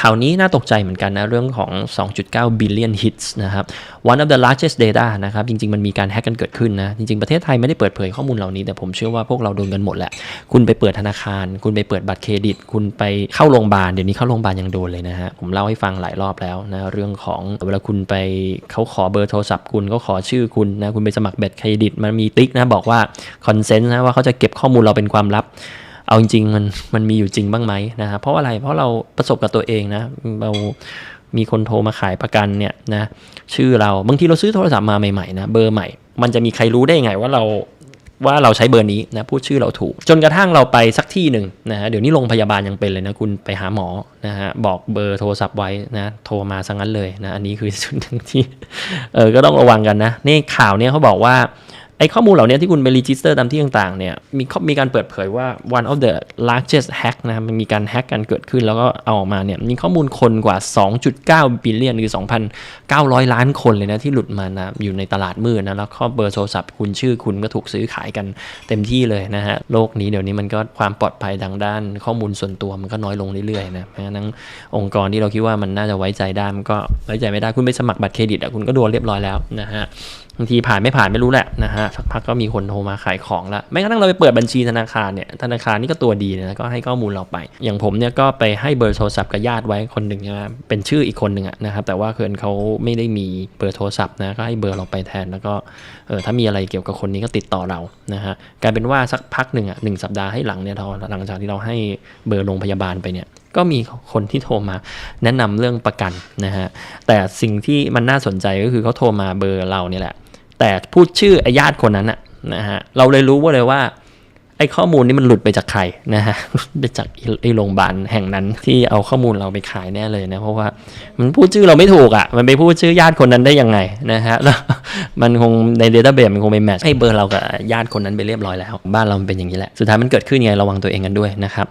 ข่าวนี้น่าตกใจเหมือนกันนะ เรื่องของ 2.9 billion hits นะครับ one of the largest data นะครับ จริง ๆ มันมีการแฮกกันเกิดขึ้นนะ จริง ๆ ประเทศไทยไม่ได้เปิดเผยข้อมูลเหล่านี้ แต่ผมเชื่อว่าพวกเราโดนกันหมดแหละ คุณไปเปิดธนาคาร คุณไปเปิดบัตรเครดิต คุณไปเข้าโรงพยาบาล เดี๋ยวนี้เข้าโรงพยาบาลยังโดนเลยนะฮะ ผมเล่าให้ฟังหลายรอบแล้วนะ เรื่องของเวลาคุณไปเขาขอเบอร์โทรศัพท์คุณเขาขอชื่อคุณนะ คุณไปสมัครบัตรเครดิต มันมีติ๊กนะบอกว่า consent นะว่าเขาจะเก็บข้อมูลเราเป็นความลับ เอาจริงๆมันมันมีอยู่จริงบ้างไหมนะฮะเพราะอะไรเพราะเราประสบกับตัวเองนะเรามีคนโทรมาขายประกันเนี่ยนะชื่อเราบางทีเราซื้อโทรศัพท์มาใหม่ๆนะเบอร์ใหม่ มันจะมีใครรู้ได้ยังไงว่าเราว่าเราใช้เบอร์นี้นะพูดชื่อเราถูก จนกระทั่งเราไปสักที่หนึ่งนะฮะเดี๋ยวนี้โรงพยาบาลยังเป็นเลยนะคุณไปหาหมอนะฮะบอกเบอร์โทรศัพท์ไว้นะโทรมาซะงั้นเลยนะอันนี้คือจุดหนึ่งที่เออก็ต้องระวังกันนะนี่ข่าวเนี่ยเขาบอกว่า ไอ้ข้อมูลเหล่านี้ที่คุณไปรีจิสเตอร์ตามที่ต่างๆเนี่ยมีข้อมีการเปิดเผยว่า one of the largest hack นะมันมีการแฮกกันเกิดขึ้นแล้วก็เอาออกมาเนี่ยมีข้อมูลคนกว่า 2.9 บิลเลียนคือ 2,900 ล้านคนเลยนะที่หลุดมานะอยู่ในตลาดมืดนะแล้วข้อเบอร์โทรศัพท์คุณชื่อคุณก็ถูกซื้อขายกันเต็มที่เลยนะฮะ โลกนี้เดี๋ยวนี้มันก็ความปลอดภัยทางด้านข้อมูลส่วนตัวมันก็น้อยลงเรื่อยๆนะเพราะฉะนั้นองค์กรที่เราคิดว่ามันน่าจะไว้ใจได้มันก็ไว้ใจไม่ได้คุณไปสมัครบัตรเครดิตอะคุณก็โดนเรียบร้อยแล้วนะฮะ บางทีผ่านไม่ผ่านไม่รู้แหละนะฮะสักพักก็มีคนโทรมาขายของละแม้กระทั่งเราไปเปิดบัญชีธนาคารเนี่ยธนาคารนี่ก็ตัวดีนะก็ให้ข้อมูลเราไป อย่างผมเนี่ยก็ไปให้เบอร์โทรศัพท์กับญาติไว้คนหนึ่งนะเป็นชื่ออีกคนหนึ่งอะนะครับแต่ว่าเพื่อนเขาไม่ได้มีเบอร์โทรศัพท์นะก็ให้เบอร์เราไปแทนแล้วก็เออถ้ามีอะไรเกี่ยวกับคนนี้ก็ติดต่อเรานะฮะกลายเป็นว่าสักพักหนึ่งอะหนึ่งสัปดาห์ให้หลังเนี่ยหลังจากที่เราให้เบอร์โรงพยาบาลไปเนี่ยก็มีคนที่โทรมาแนะนำเรื่องประกันนะฮะแต่สิ่งที่มันน่าสนใจก็คือเขาโทรมาเบอร์เราเนี่ยแหละ แต่พูดชื่อไอ้ญาติคนนั้นอะนะฮะเราเลยรู้ว่าเลยว่าไอ้ข้อมูลนี้มันหลุดไปจากใครนะฮะไปจากไอ้โรงพยาบาลแห่งนั้นที่เอาข้อมูลเราไปขายแน่เลยนะ เพราะว่ามันพูดชื่อเราไม่ถูกอะ่ะ มันไปพูดชื่อญาติคนนั้นได้ยังไงนะฮะแล้วมันคงในเดต้าเบสมันคงไปแมทช์ให้เบอร์เรากับญาติคนนั้นไปเรียบร้อยแล้ว บ้านเราเป็นอย่างนี้แหละ สุดท้ายมันเกิดขึ้นไงระวังตัวเองกันด้วยนะครับ